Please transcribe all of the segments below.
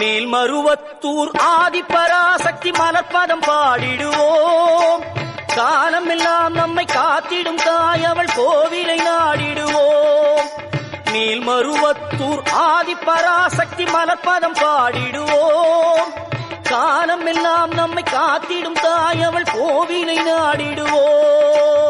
மேல்மருவத்தூர் ஆதிபராசக்தி மலர்பதம் பாடிடுவோம். காலமெல்லாம் நம்மை காத்திடும் தாய் அவள் கோவிலை நாடிடுவோம். நீல் மேல்மருவத்தூர் ஆதிபராசக்தி மலர்பதம் பாடிடுவோம். காலமெல்லாம் நம்மை காத்திடும் தாய் அவள் கோவிலை நாடிடுவோம்.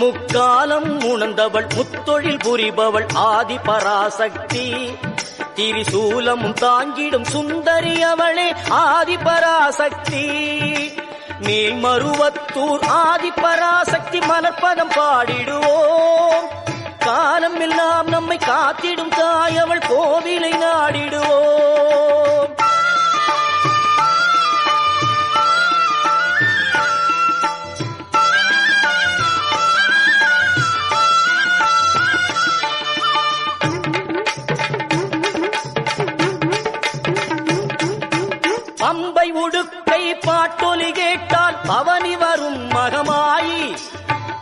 முக்காலம் உணர்ந்தவள் முத்தொழில் புரிபவள் ஆதி பராசக்தி. திரிசூலம் தாங்கிடும் சுந்தரி அவளே ஆதி ஆதிபராசக்தி மேல்மருவத்தூர் ஆதிபராசக்தி மலர்பதம் பாடிடுவோம். காலம் எல்லாம் நம்மை காத்திடும் தாய் அவள் கோவிலை நாடிடுவோம். பாட்டொலி கேட்டால் பவனி வரும் மகமாயி.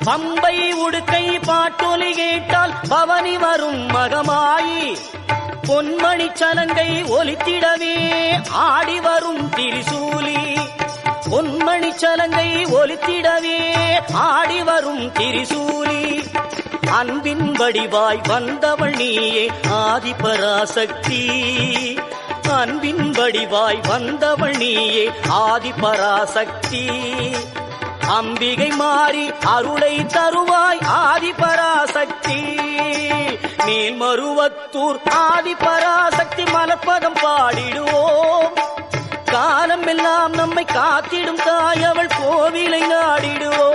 பம்பை உடுக்கை பாட்டொலி கேட்டால் பவனி வரும் மகமாயி. பொன்மணி சலங்கை ஒலித்திடவே ஆடி வரும் திரிசூலி. பொன்மணி சலங்கை ஒலித்திடவே ஆடி வரும் திரிசூலி. அன்பின் வடிவாய் வந்தவள் நீயே ஆதிபராசக்தி. அன்பின் வடிவாய் வந்தவள் நீயே ஆதிபராசக்தி. அம்பிகை மாறி அருளை தருவாய் ஆதி பராசக்தி நீல் மருவத்தூர் ஆதி பராசக்தி மலப்பதம் பாடிடுவோம். காலம் எல்லாம் நம்மை காத்திடும் தாய் அவள் கோவிலை நாடிடுவோம்.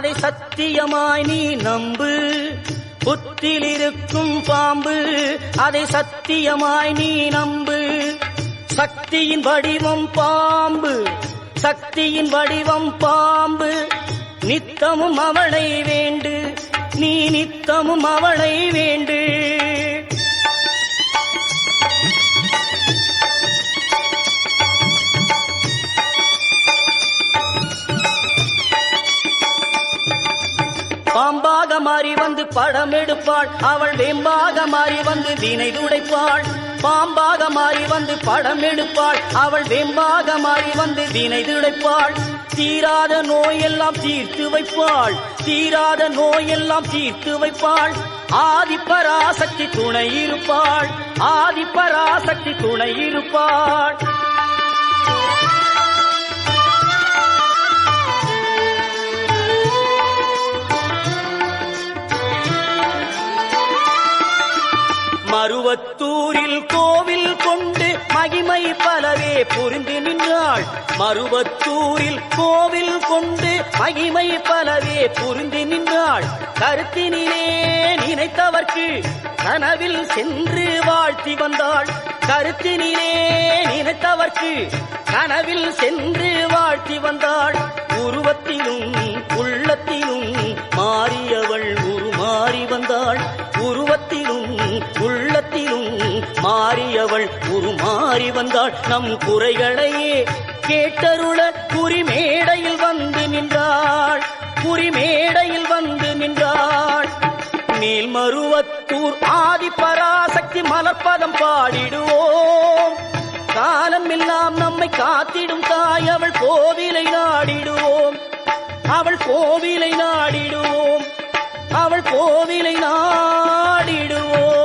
அதை சத்தியமாய் நீ நம்பு. புத்தில் இருக்கும் பாம்பு அதை சத்தியமாய் நீ நம்பு. சக்தியின் வடிவம் பாம்பு சக்தியின் வடிவம் பாம்பு. நித்தமும் அவளை வேண்டு நீ நித்தமும் அவளை வேண்டு. பாம்பாக மாறி வந்து படம் எடுப்பாள். அவள் வேம்பாக மாறி வந்து வீணை துடைப்பாள். பாம்பாக மாறி வந்து படம் எடுப்பாள். அவள் வேம்பாக மாறி வந்து வீணை துடைப்பாள். தீராத நோயெல்லாம் தீர்த்து வைப்பாள். தீராத நோயெல்லாம் தீர்த்து வைப்பாள். ஆதிப்பராசக்தி துணை இருப்பாள். ஆதிப்பராசக்தி துணை இருப்பாள். மருவத்தூரில் கோவில் கொண்டு மகிமை பலவே புரிந்து நின்றாள். மருவத்தூரில் கோவில் கொண்டு மகிமை பலவே புரிந்து நின்றாள். கருத்தினிலே நினைத்தவர்க்கு கனவில் சென்று வாழ்த்தி வந்தாள். கருத்தினிலே நினைத்தவர்க்கு கனவில் சென்று வாழ்த்தி வந்தாள். மாறியவள் உருமாறி வந்தாள். நம் குறைகளையே கேட்டருள குறிமேடையில் வந்து நின்றாள். குறிமேடையில் வந்து நின்றாள். மேல்மருவத்தூர் ஆதிபராசக்தி மலர்பதம் பாடிடுவோம். காலம் எல்லாம் நம்மை காத்திடும் தாய் அவள் கோவிலை நாடிடுவோம். அவள் கோவிலை நாடிடுவோம். அவள் கோவிலை நாடிடுவோம்.